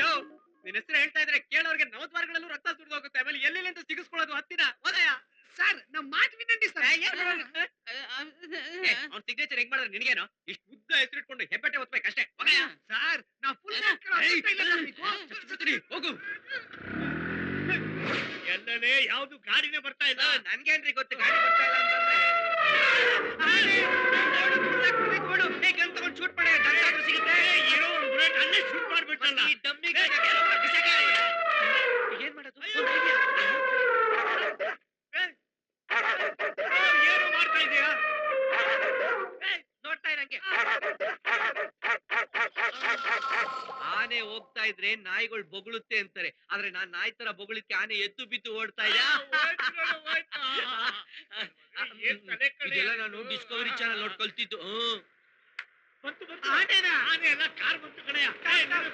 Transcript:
ಯೋ ನಿನ್ನ ಹೆಸರು ಹೇಳ್ತಾ ಇದ್ರೆ ಕೇಳೋರ್ಗೆ ನವದ್ವಾರಗಳಲ್ಲೂ ರಕ್ತ ಸುರಿದು ಹೋಗುತ್ತೆ. ಆಮೇಲೆ ಅಂತ ಸಿಗಿಸ್ಕೊಳ್ಳೋದು ಹತ್ತಿನ? ಹೋದಯ? ಸರ್ ನಮ್ ಮಾತು ವಿನಂತಿ ಸರ್. ಅವ್ನ ಸಿಗ್ನೇಚರ್ ಹೆಂಗ್ ಮಾಡಿದ್ರೆ ನಿನಗೇನೋ? ಇಷ್ಟು ಉದ್ದ ಹೆಸರಿಟ್ಕೊಂಡು ಹೆಬ್ಬೆಟ್ಟೆ ಒತ್ಬೇಕಷ್ಟೇ ಹೋಗಯ್ಯ? ಸರ್ ನಾವು ಫುಲ್! ಹೋಗು. ಎಲ್ಲನೇ ಯಾವ್ದು ಗಾಡಿನೇ ಬರ್ತಾ ಇಲ್ಲ. ನನ್ಗೇನ್ರಿ ಗೊತ್ತು ಗಾಡಿ ಬರ್ತಾ ಇಲ್ಲ ಶೂಟ್ ಮಾಡ್ಬಿಟ್ಟಲ್ಲ ಈ ಡಮ್ಮಿಗೆ? ಏನ್ ಮಾಡೋದು? ಒಂದ್ ಏನು ಮಾಡ್ತಾ ಇದೀಯಾ? ನೋಡ್ತಾ ಇರಂಗೆ. ಆನೆ ಹೋಗ್ತಾ ಇದ್ರೆ ನಾಯಿಗಳು ಬೊಗಳುತ್ತೆ ಅಂತಾರೆ. ಆದ್ರೆ ನಾನ್ ನಾಯಿ ತರ ಬೊಗಳಿಕ್ಕೆ ಆನೆ ಎದ್ದು ಬಿದ್ದು ಓಡ್ತಾ ಇದ್ಯಾ? ನಾನು ಡಿಸ್ಕವರಿ ಚಾನಲ್ ನೋಡ್ ಕಲ್ತಿದ್ದು ಹ್ಮ್. ஆனேனா ஆனேனா கார் மட்டும் கிடையாது.